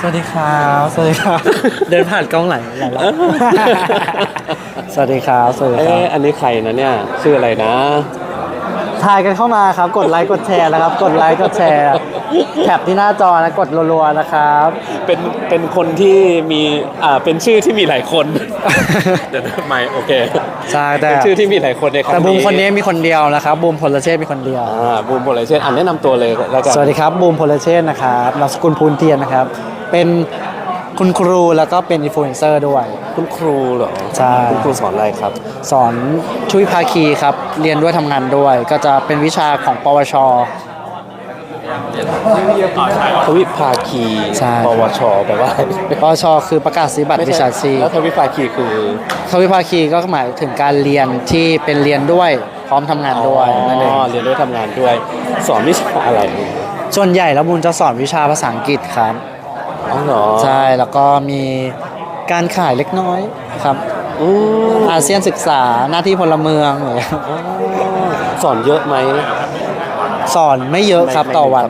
สวัสดีครับ สวัสดีครับ เดินผ่านกล้องหลายหลายรอบสวัสดีครับ สวัสดีคเอ๊ะรับอันนี้ใครนะเนี่ย ชื่ออะไรนะ ถ่ายกันเข้ามาครับ กดไลค์ กดแชร์นะครับ กดไลค์ กดแชร์ แท็บที่หน้าจอนะกดรัวๆนะครับ เป็นเป็นคนที่มีอ่าเป็นชื่อที่มีหลายคน เดี๋ยวนะไม่โอเคใช่แต่เป็นชื่อที่มีหลายคนในครั้งแต่บูมคนนี้มีคนเดียวนะครับบูมพลเชษฐ์มีคนเดียว อ่าบูมโพลเชนอ่านแนะนำตัวเลยแล้วกันสวัสดีครับบูมพลเชษฐ์นะครับนามสกุลพูนเทียนนะครับ เป็นคุณครูแล้วก็เป็นอินฟลูเอนเซอร์ด้วย คุณครูเหรอใช่ คุณครูสอนอะไรครับ สอนชุยภาคีครับ เรียนด้วยทำงานด้วย ก็จะเป็นวิชาของปวช ทวิภาคีใช่ ปวชแปลว่าปวชคือประกาศนียบัตรวิชาชีพแล้วทวิภาคีคือ ทวิภาคีก็หมายถึงการเรียนที่เป็นเรียนด้วยพร้อมทำงานด้วยนั่นเองอ๋อเรียนด้วยทำงานด้วย สอนวิชาอะไรส่วนใหญ่แล้วบุญจะสอนวิชาภาษาอังกฤษครับอ๋อเหรอใช่แล้วก็มีการขายเล็กน้อยครับ อืมอาเซียนศึกษาหน้าที่พลเมืองอะไรอย่างเงี้ยสอนเยอะไหม สอนไม่เยอะครับในต่อวัน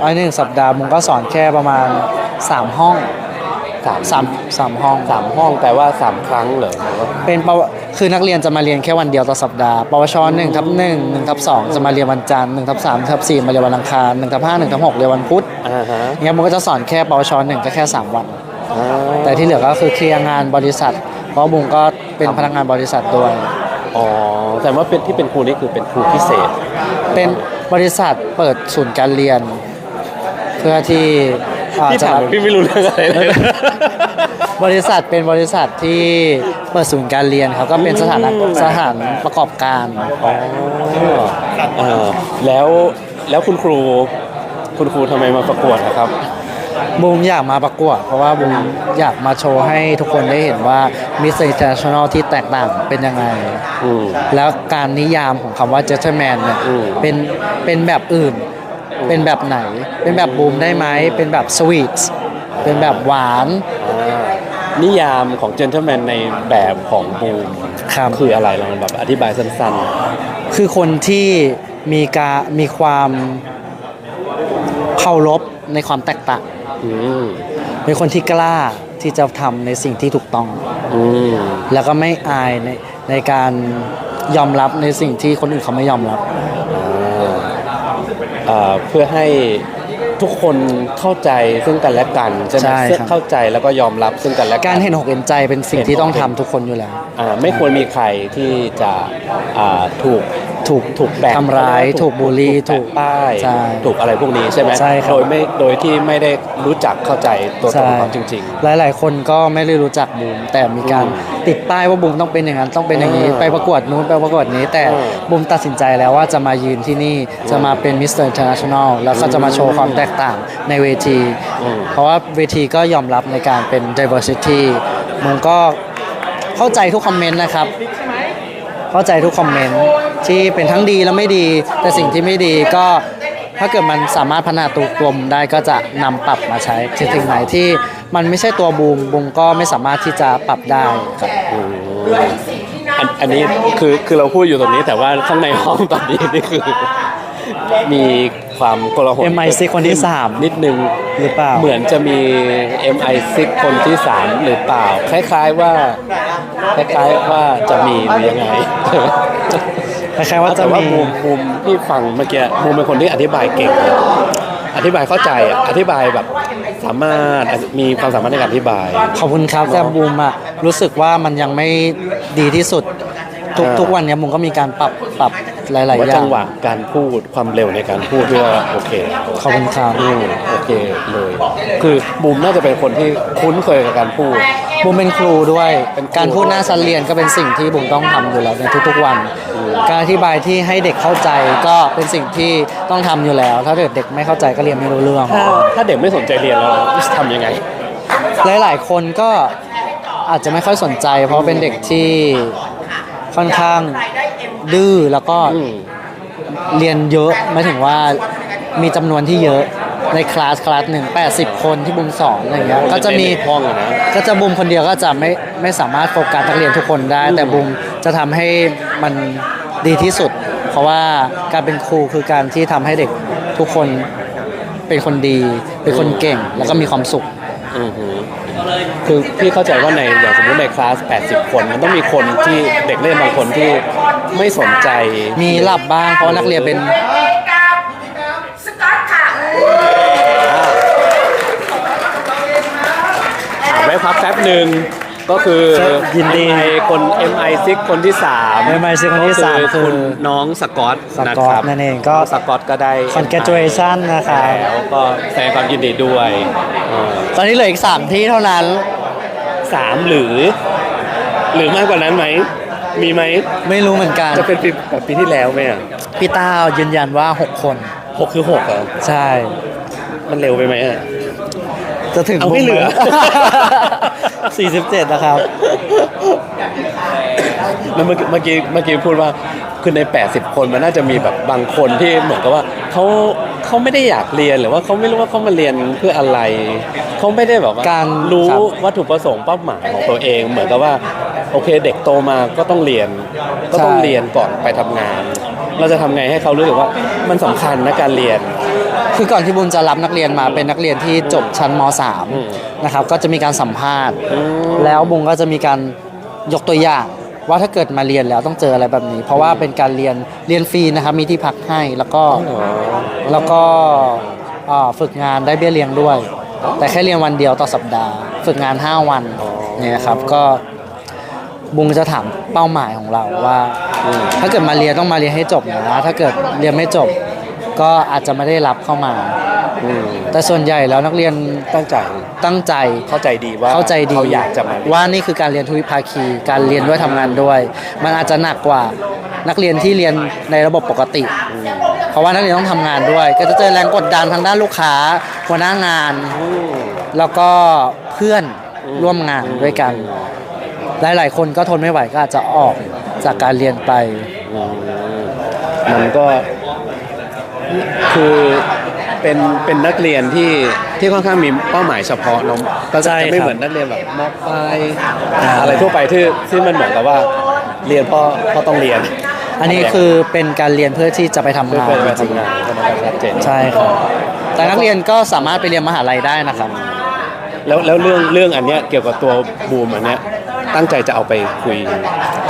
ในหนึ่งสัปดาห์ในหนึ่งสัปดาห์บุญก็สอนแค่ประมาณ 3 ห้องสามสามสามห้อง สามห้องแปลว่าสามครั้งเหรอหรือว่าเป็นปวคือนักเรียนจะมาเรียนแค่วันเดียวต่อสัปดาห์ ปวชหนึ่งทับหนึ่งหนึ่งทับสองจะมาเรียนวันจันทร์หนึ่งทับสามทับสี่มาเรียนวันอังคารหนึ่งทับห้าหนึ่งทับหกเรียนวันพุธอ่าฮะเนี่ยมันก็จะสอนแค่ปวชหนึ่งก็แค่สามวัน อ่าแต่ที่เหลือก็คือเคลียร์งานบริษัท เพราะบุงก็เป็นพนักงานบริษัทด้วย อ๋อแต่ว่าเป็นที่เป็นครูนี่คือเป็นครูพิเศษ เป็น บริษัทเปิดศูนย์การเรียน เพื่อที่อ่าพี่จะถามพี่ไม่รู้เรื่องอะไรเลย บริษัทเป็นบริษัทที่เปิดศูนย์การเรียนครับก็เป็นสถานสถานประกอบการอ๋อเออแล้วแล้วคุณครู คุณครูทำไมมาประกวดนะครับ บูมอยากมาประกวด เพราะว่าบูมอยากมาโชว์ให้ทุกคนได้เห็นว่ามิสเตอร์อินเตอร์เนชั่นแนลที่แตกต่างเป็นยังไง อืม แล้วการนิยามของคำว่า gentleman เนี่ยอืม เป็นเป็นแบบอื่น เป็นแบบไหน เป็นแบบบูมได้ไหม เป็นแบบสวีทเป็นแบบหวานอ่านิยามของ gentleman ในแบบของบูมครับ คืออะไรลองแบบอธิบายสั้น คือคนที่มีกามีความเคารพในความแตกต่างๆอืม เป็นคนที่กล้าที่จะทำในสิ่งที่ถูกต้องอืมแล้วก็ไม่อายในในการยอมรับในสิ่งที่คนอื่นเขาไม่ยอมรับอ่าอ่าเพื่อให้ทุกคนเข้าใจซึ่งกันและกันใช่ไหมใช่ครับเข้าใจแล้วก็ยอมรับซึ่งกันและกันการเห็นอกเห็นใจเป็นสิ่งที่ต้องทำทุกคนอยู่แล้วอ่าไม่ควรมีใครที่จะอ่าถูก ถูกถูกแบ่งทำร้ายถูกบูลลี่ถูถูกกป้ายใช่ถูกอะไรพวกนี้ใช่ไหมใช่ครับโดยไม่โดยที่ไม่ได้รู้จักเข้าใจตัวตนใช่ของเขาจริงหลาย ๆ คนก็ไม่ได้รู้จักบูมแต่มีการอืมติดป้ายว่าบูมต้องเป็นอย่างนั้นต้องเป็นอย่างนี้อ่าไปประกวดนู้นไปประกวดนี้ แต่อ่าบูมตัดสินใจแล้วว่าจะมายืนที่นี่จะมาเป็นมิสเตอร์อินเตอร์เนชั่นแนลแล้วก็จะมาโชว์ความแตกต่างในเวทีอืมเพราะว่าเวทีก็ยอมรับในการเป็น diversity บูมก็เข้าใจทุกคอมเมนต์นะครับ เข้าใจทุกคอมเมนต์ ที่เป็นทั้งดีและไม่ดี แต่สิ่งที่ไม่ดีก็ถ้าเกิดมันสามารถพัฒนาตัวตัวบูมได้ก็จะนำปรับมาใช้สิ่งไหนที่มันไม่ใช่ตัวบูมบูมก็ไม่สามารถที่จะปรับได้ครับๆอืมอันอันนี้คือคือเราพูดอยู่ตรงนี้แต่ว่าข้างในห้องตอนนี้นี่คือ มีความโกลาหล MI6 คนที่สามนิดนึงหรือเปล่า เหมือนจะมี MI6 คนที่ 3 หรือเปล่า คล้าย ๆว่า คล้ายๆว่าจะมีหรือยังไง คล้ายๆว่าจะแต่ว่ามีมุมมุมที่ฟังเมื่อกี้มุมเป็นคนที่อธิบายเก่งนะอธิบายเข้าใจอะอธิบายแบบสามารถมีความสามารถในการอธิบาย ขอบคุณครับแต่บูมอะรู้สึกว่ามันยังไม่ดีที่สุด ทุกอ่า ทุกวันเนี้ยบูมก็มีการปรับปรับ หลายๆว่าอย่าจังหวะการพูดความเร็วในการพูดที่ว่าโอเคขอบคุณครับโอเคเลย คือบูมน่าจะเป็นคนที่คุ้นเคยกับการพูดบูมเป็นครูด้วยเป็นการพูดหน้าชั้นเรียนก็เป็นสิ่งที่บูมต้องทำอยู่แล้วในทุกๆวัน การอธิบายที่ให้เด็กเข้าใจก็เป็นสิ่งที่ต้องทำอยู่แล้ว ถ้าเกิดเด็กไม่เข้าใจก็เรียนไม่รู้เรื่อง ถ้าเด็กไม่สนใจเรียนเราจะทำยังไง หลายๆคนก็อาจจะไม่ค่อยสนใจ เพราะเป็นเด็กที่ค่อนข้าง ดื้อแล้วก็อืมเรียนเยอะหมายถึงว่ามีจำนวนที่เยอะในคลาสคลาสหนึ่ง80คนที่บุมสอนอะไรเงี้ยก็จะมีในห้องอะนะก็จะบุมคนเดียวก็จะไม่ไม่สามารถโฟกัสนักเรียนทุกคนได้ แต่บุมจะทำให้มันดีที่สุด เพราะว่าการเป็นครูคือการที่ทำให้เด็กทุกคนเป็นคนดี เป็นคนเก่ง แล้วก็มีความสุข อือหือคือพี่เข้าใจว่าในอย่างสมมติในคลาส 80 คน มันต้องมีคนที่เด็กเล่นบางคนที่ไม่สนใจ มีหลับบ้างเพราะว่านักเรียนเป็นกับสกอตค่ะอะแวะพักแป๊บหนึ่ง ก็คือยินดี MI คน MI6 คนที่3 MI6 คนที่สามก็คือคุณน้องสกอตสนะกอคตรับนั่นเองก็ สกอตก็ได้ congratulation นะครับ แล้วก็แสดงความยินดีด้วยเออตอนนี้เหลืออีก 3 ที่เท่านั้น สามหรือ หรือมากกว่านั้นไหม มีไหม ไม่รู้เหมือนกันจะเป็นปีแบบปีที่แล้วไหมอะพี่ต้ายืนยันว่า 6 คน หกคือหกเหรอใช่ มันเร็วไปไหมอะ จะถึงเอาไม่เหลือ 47 นะครับ แล้วเมื่อกี้เมื่อกี้เมื่อกี้พูดว่าคือใน 80 คนมันน่าจะมีแบบบางคนที่เหมือนกับว่าเขาเขาไม่ได้อยากเรียนหรือว่าเขาไม่รู้ว่าเขามาเรียนเพื่ออะไรเขาไม่ได้แบบว่าการรู้ครับ วัตถุประสงค์เป้าหมายของตัวเอง เหมือนกับว่าโอเคเด็กโตมาก็ต้องเรียนก็ต้องเรียนก่อนไปทำงาน เราจะทำไงให้เขารู้สึกว่ามันสำคัญนะการเรียน คือก่อนที่บุญจะรับนักเรียนมาเป็นนักเรียนที่จบชั้นมอืม .3 นะครับก็จะมีการสัมภาษณ์อืมแล้วบุญก็จะมีการยกตัวอย่าง ว่าถ้าเกิดมาเรียนแล้วต้องเจออะไรแบบนี้ เพราะว่าเป็นการเรียนเรียนฟรีนะครับมีที่พักให้แล้วก็อ๋อแล้วก็อ่าฝึกงานได้เบี้ยเลี้ยงด้วย แต่แค่เรียนวันเดียวต่อสัปดาห์ ฝึกงาน 5 วันเนี่ยครับก็บุงจะถามเป้าหมายของเราว่าอืมถ้าเกิดมาเรียนต้องมาเรียนให้จบนะถ้าเกิดเรียนไม่จบ ก็อาจจะไม่ได้รับเข้ามา อืมแต่ส่วนใหญ่แล้วนักเรียนตั้งใจตั้งใจ เข้าใจดีว่าเข้าใจดีเขาอยากจะมาเรียนว่านี่คือการเรียนทวิภาคี การเรียนด้วยทำงานด้วย มันอาจจะหนักกว่านักเรียนที่เรียนในระบบปกติ เพราะว่านักเรียนต้องทำงานด้วย ก็จะเจอแรงกดดันทางด้านลูกค้าหัวหน้างาน อืม แล้วก็เพื่อนอืมร่วมงานด้วยกัน หลาย ๆ คนก็ทนไม่ไหวก็อาจจะออกจากการเรียนไปอืมมันก็ คือเป็นเป็นนักเรียนที่ที่ค่อนข้างมีเป้าหมายเฉพาะเนอะก็ใช่จะไม่ครับเหมือนนักเรียนแบบมปลายอ่า อะไรทั่วไปที่ที่มันเหมือนกับว่าเรียนเพราะเพราะต้องเรียนอันนี้คือเป็นการเรียนเพื่อที่จะไปทำเพื่องานเพื่อไปจริงทำงานก็มันก็ชัดเจนๆใช่ครับแต่นักเรียนก็สามารถไปเรียนมหาลัยได้นะครับ แล้วแล้วเรื่องเรื่องอันเนี้ยเกี่ยวกับตัวบูมอันเนี้ย ตั้งใจจะเอาไปคุย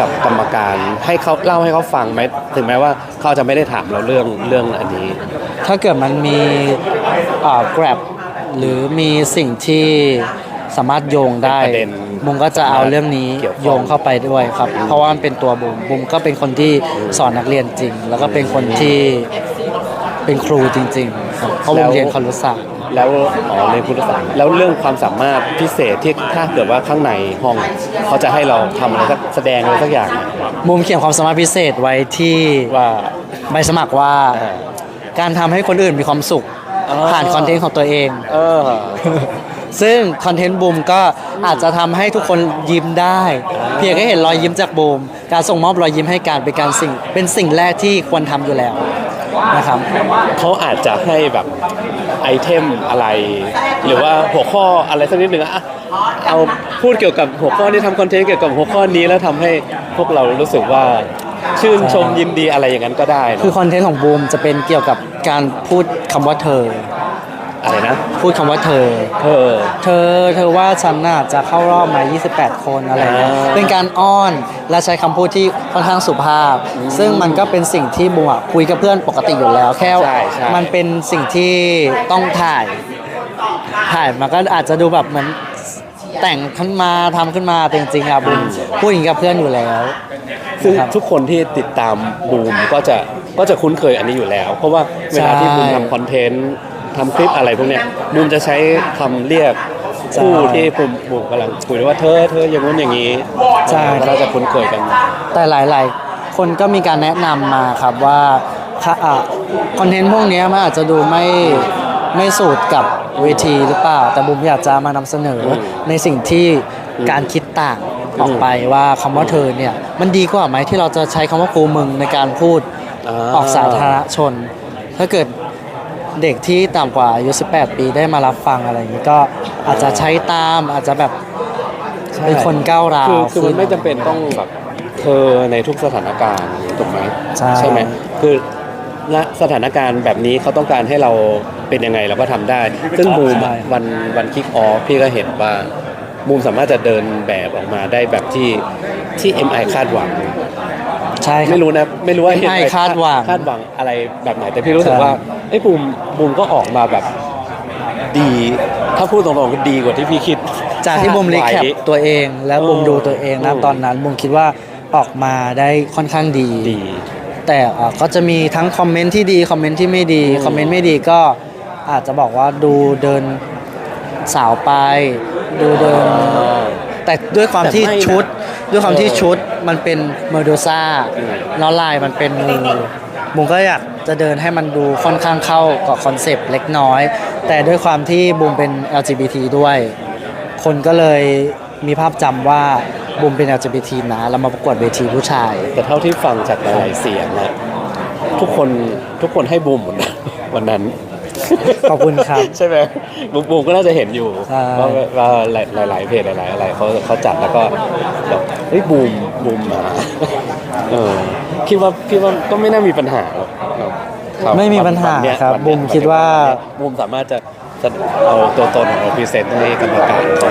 กับกรรมการ ให้เขาเล่าให้เขาฟังไหมถึงแม้ว่าเขาจะไม่ได้ถามเราเรื่องเรื่องอันนี้ ถ้าเกิดมันมีอ่า grab หรือมีสิ่งที่สามารถโยงได้เป็นประเด็นบุมก็จะเอาเรื่องนี้เกี่ยวข้องโยงเข้าไปด้วยครับ เพราะว่ามันเป็นตัวบุมบุมก็เป็นคนที่สอนนักเรียนจริง แล้วก็เป็นคนที่เป็นครูจริงๆครับเพราะบุมเรียนครุศาสตร์ แล้วอ๋อเรียนพุทธศาสตร์แล้วเรื่องความสามารถพิเศษที่ถ้าเกิดว่าข้างในห้องเขาจะให้เราทำอะไรสักแสดงอะไรสักอย่างบุมเขียนความสามารถพิเศษไว้ที่ว่าใบสมัครว่าอ่าการทำให้คนอื่นมีความสุขอ๋อผ่านคอนเทนต์ของตัวเอง เออ ซึ่งคอนเทนต์บูมก็อาจจะทำให้ทุกคนยิ้มได้ เพียงแค่เห็นรอยยิ้มจากบูม การส่งมอบรอยยิ้มให้การเป็นการสิ่ง เป็นสิ่งแรกที่ควรทำอยู่แล้วนะครับ เขาอาจจะให้แบบ ไอเทมอะไร หรือว่าหัวข้ออะไรสักนิดหนึ่งอะเอาพูดเกี่ยวกับหัวข้อนี้ทำคอนเทนต์เกี่ยวกับหัวข้อนี้แล้วทำให้พวกเรารู้สึกว่าชื่นชมยินดีอะไรอย่างนั้นก็ได้เนคือคอนเทนต์ของบูมจะเป็นเกี่ยวกับการพูดคำว่าเธอ อะไรนะ พูดคำว่าเธอ เธอ เธอเธอว่าฉันน่ะจะเข้ารอบมา 28 คนอะไรเงี้ยอ่าเป็นการอ้อนและใช้คำพูดที่ค่อนข้างสุภาพ ซึ่งมันก็เป็นสิ่งที่บูมอะคุยกับเพื่อนปกติอยู่แล้วแค่ใช่ใช่ มันเป็นสิ่งที่ต้องถ่าย ถ่ายมันก็อาจจะดูแบบเหมือนแต่งขึ้นมาทำขึ้นมาแต่จริงๆอะบูมพูดอย่างนี้กับเพื่อนอยู่แล้ว ซึ่งนะครับทุกคนที่ติดตามบูมก็จะก็จะคุ้นเคยอันนี้อยู่แล้ว เพราะว่าเวลาที่ใช่บูมทำคอนเทนต์ ทำคลิปอะไรพวกเนี้ยบูมจะใช้คำเรียกใช่คู่ที่บูมบูมกำลังคุยว่าเธอเธออย่างนู้นอย่างนี้ใช่ก็น่าจะคุ้นเคยกัน แต่หลาย ๆ คนก็มีการแนะนำมาครับว่าค่ะอะคอนเทนต์พวกเนี้ยมันอาจจะดูไม่ไม่สูตรกับเวทีหรือเปล่า แต่บุมอยากจะมานำเสนออมในสิ่งที่อืมการคิดต่างออกไปว่าคำว่าเธอเนี่ยมันดีกว่าไหมที่เราจะใช้คำว่ากูมึงในการพูดาออกสาธารณชน ถ้าเกิด เด็กที่ต่ำกว่าอายุ 18 ปีได้มารับฟังอะไรอย่างนี้ก็อาจจะใช้ตามอาจจะแบบใช่ เป็นคนก้าวร้าวคือคือมันขึ้ไม่จำเป็นต้องแบบเธอในทุกสถานการณ์ถูกไหมใช่ไหมคือณสถานการณ์แบบนี้เขาต้องการให้เราเป็นยังไงเราก็ทำได้ ซึ่งบูมอะใช่วันวันคิกออฟพี่ก็เห็นว่าบูมสามารถจะเดินแบบออกมาได้แบบที่ที่ MI คาดหวัง ใช่ครับไม่รู้นะไม่รู้ว่า MI คาดหวังคาดหวังอะไรแบบไหนแต่พี่รู้สึกใช่ว่าไอ้ยบูมบูมก็ออกมาแบบดี ถ้าพูดตรงๆก็ดีกว่าที่พี่คิด จากที่บุมรีแคปไว้ตัวเองแล้วบุมเออดูตัวเองนะอืมตอนนั้นบุมคิดว่าออกมาได้ค่อนข้างดีดี แต่เอ่อก็จะมีทั้งคอมเมนต์ที่ดีคอมเมนต์ที่ไม่ดีอืมคอมเมนต์ไม่ดีก็อาจจะบอกว่าดูเดินสาวไป ดูเดินแต่ด้วยความที่แต่ไม่นะชุด ด้วยความที่ชุดมันเป็นเมอร์โดซ่าแล้วลายมันเป็นงูบุมก็อยากจะเดินให้มันดูค่อนข้างเข้ากับคอนเซปต์เล็กน้อย แต่ด้วยความที่บุมเป็น LGBT ด้วย คนก็เลยมีภาพจำว่าบุมเป็น LGBT นะแล้วมาประกวดเวทีผู้ชาย แต่เท่าที่ฟังจากหลายๆเสียงนะทุกคนทุกคนให้บูมหมดนะวันนั้น ขอบคุณครับ ใช่ไหมบูมบูมก็น่าจะเห็นอยู่ใช่ ว่าว่าหลายหลายๆเพจหลายๆอะไรเขาเขาจัดแล้วก็แบบเฮ้ยบูมบูมมาเออคิดว่าพี่ว่าก็ไม่น่ามีปัญหาหรอกครับไม่มีปัญหาวันเนี้ยครับวันเนี้ยบูมคิดว่า บูมสามารถจะจะเอาตัวตนของเราพรีเซนต์ในกรรมการเขา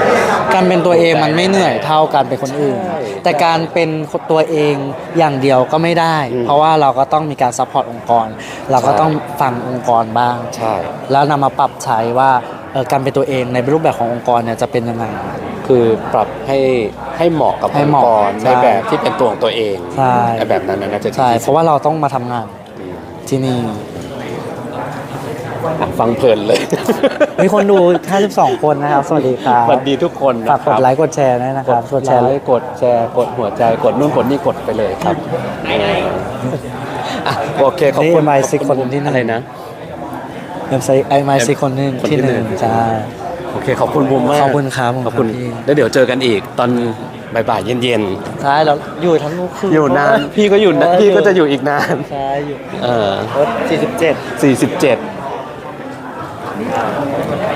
การเป็นตัวเองมันไม่เหนื่อยเท่าการเป็นคนอื่น ใช่ แต่การเป็นตัวเองอย่างเดียวก็ไม่ได้อืมเพราะว่าเราก็ต้องมีการซัพพอร์ตองค์กร เราก็ใช่ต้องฟังองค์กรบ้าง ใช่ แล้วนำมาปรับใช้ว่าเอ่อการเป็นตัวเองในรูปแบบขององค์กรเนี่ยจะเป็นยังไง คือปรับให้ให้เหมาะกับให้องเหค์มาะกรใช่ในแบบที่เป็นตัวของตัวเองใช่ไอ้แบบนั้นน่าจะดีใช่ที่เพสุดราะว่าเราต้องมาทำงานอืมที่นี่อะ ฟังเพลินเลย มีคนดู 52 คนนะครับ สวัสดีครับสวัสดีทุกคนนะฝากกดไลค์กดแชร์ด้วยนะครับกดแชร์ไลค์กดแชร์กดหัวใจกดนู่นกดนี่กดไปเลยครับอะโอเคขอบคุณนี่ MI คนที่หนึ่ง อะไรนะ เว็บไซต์ไอมาซีคนหนึ่งคนที่ที่หนึ่งหนึ่งใช่โอเคขอบคุณบูมมากขอบคุณครับขอบคุณขอบคุณพี่ แล้วเดี๋ยวเจอกันอีกตอนบ่ายๆเย็นใช่แล้วอยู่ทั้งลูกคืนๆอยู่นานพี่ก็อยู่นะพี่ก็จะอยู่อีกนานใช่อยู่เออรถ47 47 Gracias.